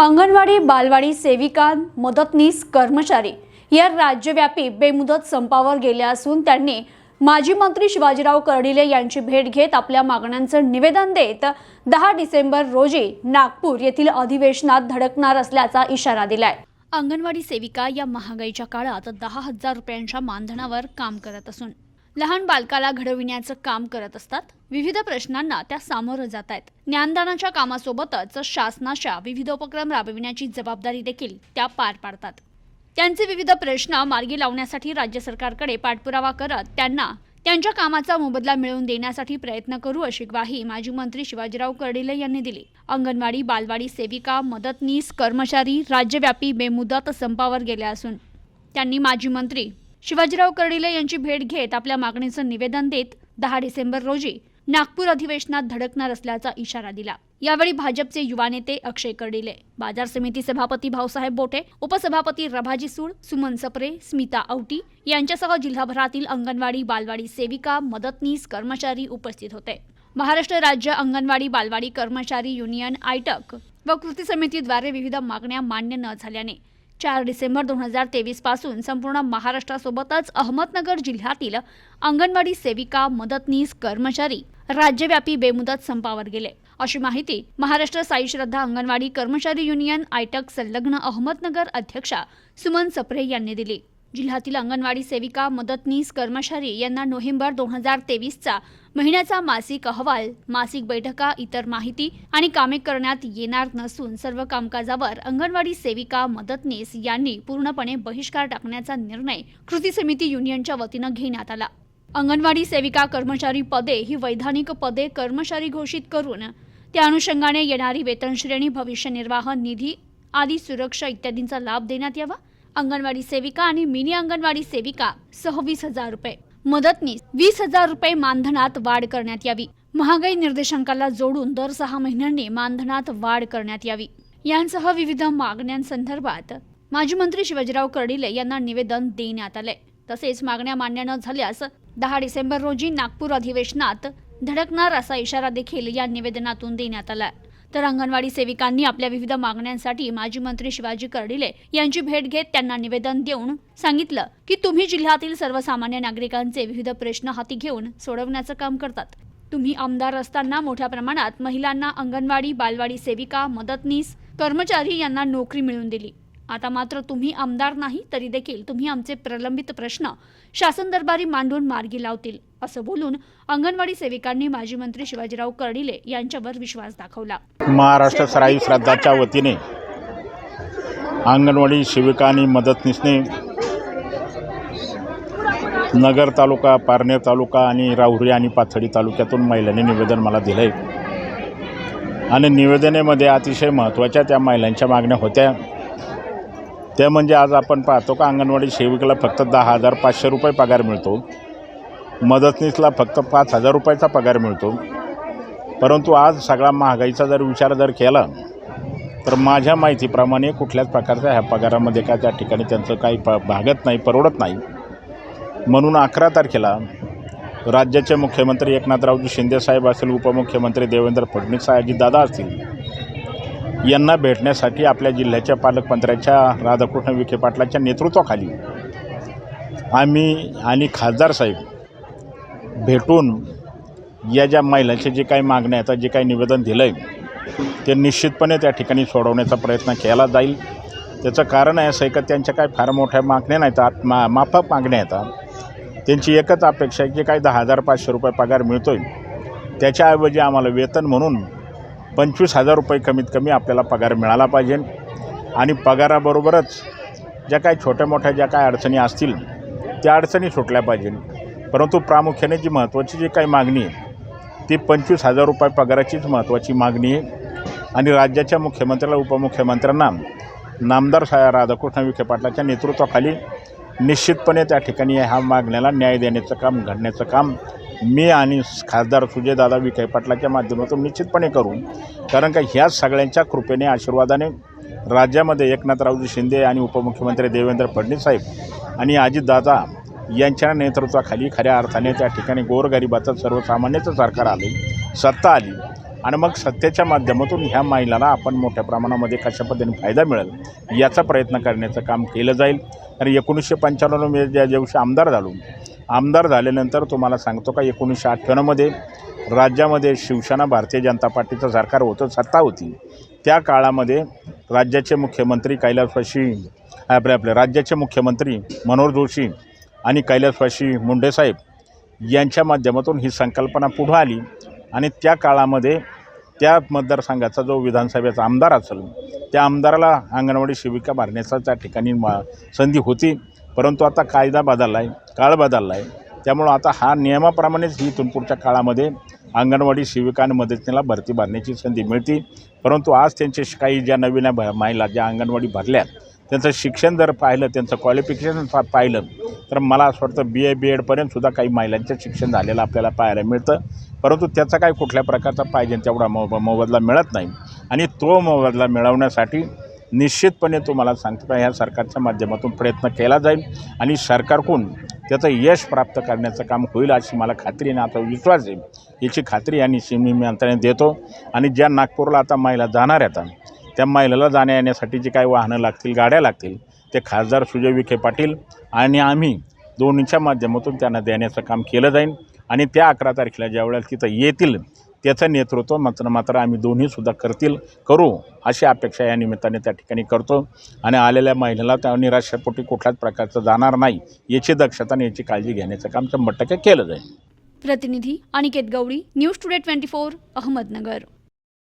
अंगणवाडी बालवाडी सेविका मदतनीस कर्मचारी या राज्यव्यापी बेमुदत संपावर गेले असून त्यांनी माजी मंत्री शिवाजीराव कर्डिले यांची भेट घेत आपल्या मागण्यांचं निवेदन देत दहा डिसेंबर रोजी नागपूर येथील अधिवेशनात धडकणार असल्याचा इशारा दिलाय. अंगणवाडी सेविका या महागाईच्या काळात दहा हजार रुपयांच्या मानधनावर काम करत असून लहान बालकाला घडविण्याचं काम करत असतात. विविध प्रश्नांना त्या सामोरं जात आहेत ज्ञानदानाच्या कामासोबतच शासनाच्या विविध उपक्रम राबविण्याची जबाबदारी देखील त्या पार पाडतात. त्यांचे विविध प्रश्न मार्गी लावण्यासाठी राज्य सरकारकडे पाठपुरावा करत त्यांना त्यांच्या कामाचा मोबदला मिळवून देण्यासाठी प्रयत्न करू अशी ग्वाही माजी मंत्री शिवाजीराव कर्डिले यांनी दिली. अंगणवाडी बालवाडी सेविका मदतनीस कर्मचारी राज्यव्यापी बेमुदत संपावर गेले असून त्यांनी माजी मंत्री शिवाजीराव कर्डिले यांची भेट घेत आपल्या मागणीचं निवेदन देत दहा डिसेंबर रोजी नागपूर अधिवेशनात धडकणार असल्याचा इशारा दिला. यावेळी भाजपचे युवा नेते अक्षय कर्डिले बाजार समिती सभापती भाऊसाहेब बोटे उपसभापती रभाजी सूड सुमन सप्रे स्मिता औटी यांच्यासह जिल्हाभरातील अंगणवाडी बालवाडी सेविका मदतनीस कर्मचारी उपस्थित होते. महाराष्ट्र राज्य अंगणवाडी बालवाडी कर्मचारी युनियन आयटक व कृती समितीद्वारे विविध मागण्या मान्य न झाल्याने चार डिसेंबर दोन हजार तेवीसपासून संपूर्ण महाराष्ट्रासोबतच अहमदनगर जिल्ह्यातील अंगणवाडी सेविका मदतनीस कर्मचारी राज्यव्यापी बेमुदत संपावर गेले. अशी माहिती महाराष्ट्र साई श्रद्धा अंगणवाडी कर्मचारी युनियन आयटक संलग्न अहमदनगर अध्यक्षा सुमन सप्रे यांनी दिली. जिल्ह्यातील अंगणवाडी सेविका मदतनीस कर्मचारी यांना नोव्हेंबर दोन हजार तेवीसचा महिन्याचा मासिक अहवाल मासिक बैठका इतर माहिती आणि कामे करण्यात येणार नसून सर्व कामकाजावर अंगणवाडी सेविका मदतनीस यांनी पूर्णपणे बहिष्कार टाकण्याचा निर्णय कृती समिती युनियनच्या वतीनं घेण्यात आला. अंगणवाडी सेविका कर्मचारी पदे ही वैधानिक पदे कर्मचारी घोषित करून त्या अनुषंगाने येणारी वेतन श्रेणी भविष्य निर्वाह निधी आदी सुरक्षा इत्यादींचा लाभ देण्यात यावा. अंगणवाडी सेविका आणि मिनी अंगणवाडी सेविका सह वीस हजार रुपये. मदतनीस वीस हजार रुपये मानधनात वाढ करण्यात यावी. महागाई निर्देशांकाला जोडून दर सहा महिन्यांनी मानधनात वाढ करण्यात यावी. यांसह विविध मागण्यांसंदर्भात माजी मंत्री शिवाजीराव कर्डिले यांना निवेदन देण्यात आले. तसेच मागण्या मान्य न झाल्यास दहा डिसेंबर रोजी नागपूर अधिवेशनात धडकणार असा इशारा देखील या निवेदनातून देण्यात आला. तर अंगणवाडी सेविकांनी आपल्या विविध मागण्यांसाठी माजी मंत्री शिवाजी कर्डिले यांची भेट घेत त्यांना निवेदन देऊन सांगितलं की तुम्ही जिल्ह्यातील सर्वसामान्य नागरिकांचे विविध प्रश्न हाती घेऊन सोडवण्याचं काम करतात. तुम्ही आमदार असताना मोठ्या प्रमाणात महिलांना अंगणवाडी बालवाडी सेविका मदतनीस कर्मचारी यांना नोकरी मिळवून दिली. आता मात्र तुम्ही आमदार नाही तरी देखील तुम्ही आमचे प्रलंबित प्रश्न शासन दरबारी मांडून मार्गी लावतील असं बोलून अंगणवाडी सेविकांनी माजी मंत्री शिवाजीराव कर्डिले यांच्यावर विश्वास दाखवला. महाराष्ट्र सराई श्राद्धाच्या वतीने अंगणवाडी शिविका आणि मदतनीसने नगर तालुका पारनेर तालुका आणि राहुरी आणि पाथडी तालुक्यातून महिलांनी निवेदन मला दिलं आहे आणि निवेदनेमध्ये अतिशय महत्त्वाच्या त्या महिलांच्या मागण्या होत्या. त्या म्हणजे आज आपण पाहतो का अंगणवाडी सेविकेला फक्त दहा हजार पाचशे रुपये पगार मिळतो. मदतनीसला फक्त पाच हजार रुपयाचा पगार मिळतो. परंतु आज सगळा महागाईचा जर विचार जर केला तर माझ्या माहितीप्रमाणे कुठल्याच प्रकारच्या ह्या पगारामध्ये काय त्या ठिकाणी त्यांचं काही प भागत नाही परवडत नाही. म्हणून अकरा तारखेला राज्याचे मुख्यमंत्री एकनाथरावजी शिंदेसाहेब असतील उपमुख्यमंत्री देवेंद्र फडणवीस दादा असतील यांना भेटण्यासाठी आपल्या जिल्ह्याच्या पालकमंत्र्याच्या राधाकृष्ण विखे पाटलाच्या नेतृत्वाखाली आम्ही आणि खासदार साहेब भेटून या ज्या महिलांचे जे काही मागण्या आहेत जे काही निवेदन दिलं आहे ते निश्चितपणे त्या ठिकाणी सोडवण्याचा प्रयत्न केला जाईल. त्याचं कारण आहे असं आहे का त्यांच्या काय फार मोठ्या मागण्या नाहीत. आत मा माफक मागण्या येतात त्यांची एकच अपेक्षा आहे की काही दहा हजार पाचशे रुपये पगार मिळतो आहे त्याच्याऐवजी आम्हाला वेतन म्हणून पंचवीस हजार रुपये कमीत कमी आपल्याला पगार मिळाला पाहिजे. आणि पगाराबरोबरच ज्या काही छोट्या मोठ्या ज्या काही अडचणी असतील त्या अडचणी सुटल्या पाहिजे. परंतु प्रामुख्याने जी महत्त्वाची जी काही मागणी आहे ती पंचवीस हजार रुपये पगाराचीच महत्त्वाची मागणी आहे. आणि राज्याच्या मुख्यमंत्र्याला उपमुख्यमंत्र्यांना नामदार सा राधाकृष्ण विखे पाटलाच्या नेतृत्वाखाली निश्चितपणे त्या ठिकाणी ह्या मागण्याला न्याय देण्याचं काम घडण्याचं काम मी आणि खासदार सुजयदादा विखे पाटलाच्या माध्यमातून निश्चितपणे करू. कारण का ह्या सगळ्यांच्या कृपेने आशीर्वादाने राज्यामध्ये एकनाथरावजी शिंदे आणि उपमुख्यमंत्री देवेंद्र फडणवीस साहेब आणि अजितदादा यांच्या नेतृत्वाखाली खऱ्या अर्थाने त्या ठिकाणी गोरगरिबाचं सर्वसामान्याचं सरकार आले सत्ता आली. आणि मग सत्तेच्या माध्यमातून ह्या महिलाला आपण मोठ्या प्रमाणामध्ये कशा पद्धतीने फायदा मिळेल याचा प्रयत्न करण्याचं काम केलं जाईल. आणि एकोणीसशे पंच्याण्णवमध्ये ज्या दिवशी आमदार झालो आमदार झाल्यानंतर तुम्हाला सांगतो का एकोणीसशे अठ्ठ्याण्णवमध्ये राज्यामध्ये शिवसेना भारतीय जनता पार्टीचं सरकार होतं सत्ता होती. त्या काळामध्ये राज्याचे मुख्यमंत्री कैलासवाशी आपले आपले राज्याचे मुख्यमंत्री मनोहर जोशी आणि कैलासवासी मुंडेसाहेब यांच्या माध्यमातून ही संकल्पना पुढं आली. आणि त्या काळामध्ये त्या मतदारसंघाचा जो विधानसभेचा आमदार असेल त्या आमदाराला अंगणवाडी सेविका भरण्याचा त्या ठिकाणी मा संधी होती. परंतु आता कायदा बदलला आहे काळ बदलला आहे त्यामुळं आता हा नियमाप्रमाणेच ही इथून पुढच्या काळामध्ये अंगणवाडी सेविका आणि मदतीला भरती भरण्याची संधी मिळते. परंतु आज त्यांचे काही ज्या नवीन महिला ज्या अंगणवाडी भरल्या त्यांचं शिक्षण जर पाहिलं त्यांचं क्वालिफिकेशन पा पाहिलं तर मला असं वाटतं बी ए बी एडपर्यंत सुद्धा काही महिलांचं शिक्षण झालेलं आपल्याला पाहायला मिळतं. परंतु त्याचा काही कुठल्या प्रकारचा पाहिजे तेवढा मो मोबदला मिळत नाही. आणि तो मोबदला मिळवण्यासाठी निश्चितपणे तुम्हाला सांगतो का ह्या सरकारच्या माध्यमातून प्रयत्न केला जाईल आणि सरकारकडून त्याचं यश प्राप्त करण्याचं काम होईल अशी मला खात्री आणि आता विश्वास आहे. याची खात्री आणि सीमे मी अंतराने देतो. आणि ज्या नागपूरला आता महिला जाणार आहेत त्या महिलेला जाण्या येण्यासाठी जी काय वाहनं लागतील गाड्या लागतील ते खासदार सुजय विखे पाटील आणि आम्ही दोन्हीच्या माध्यमातून त्यांना देण्याचं काम केलं जाईल. आणि त्या अकरा तारखेला ज्या वेळेला तिथं येतील त्याचं नेतृत्व मात्र मात्र आम्ही दोन्हीसुद्धा करतील करू अशी अपेक्षा या निमित्ताने त्या ठिकाणी करतो. आणि आलेल्या महिलेला त्या निराशापोटी कुठल्याच प्रकारचं जाणार नाही याची दक्षता आणि याची काळजी घेण्याचं काम शंभर टक्के केलं जाईल. प्रतिनिधी Aniket Gawali news today twenty four Ahmednagar.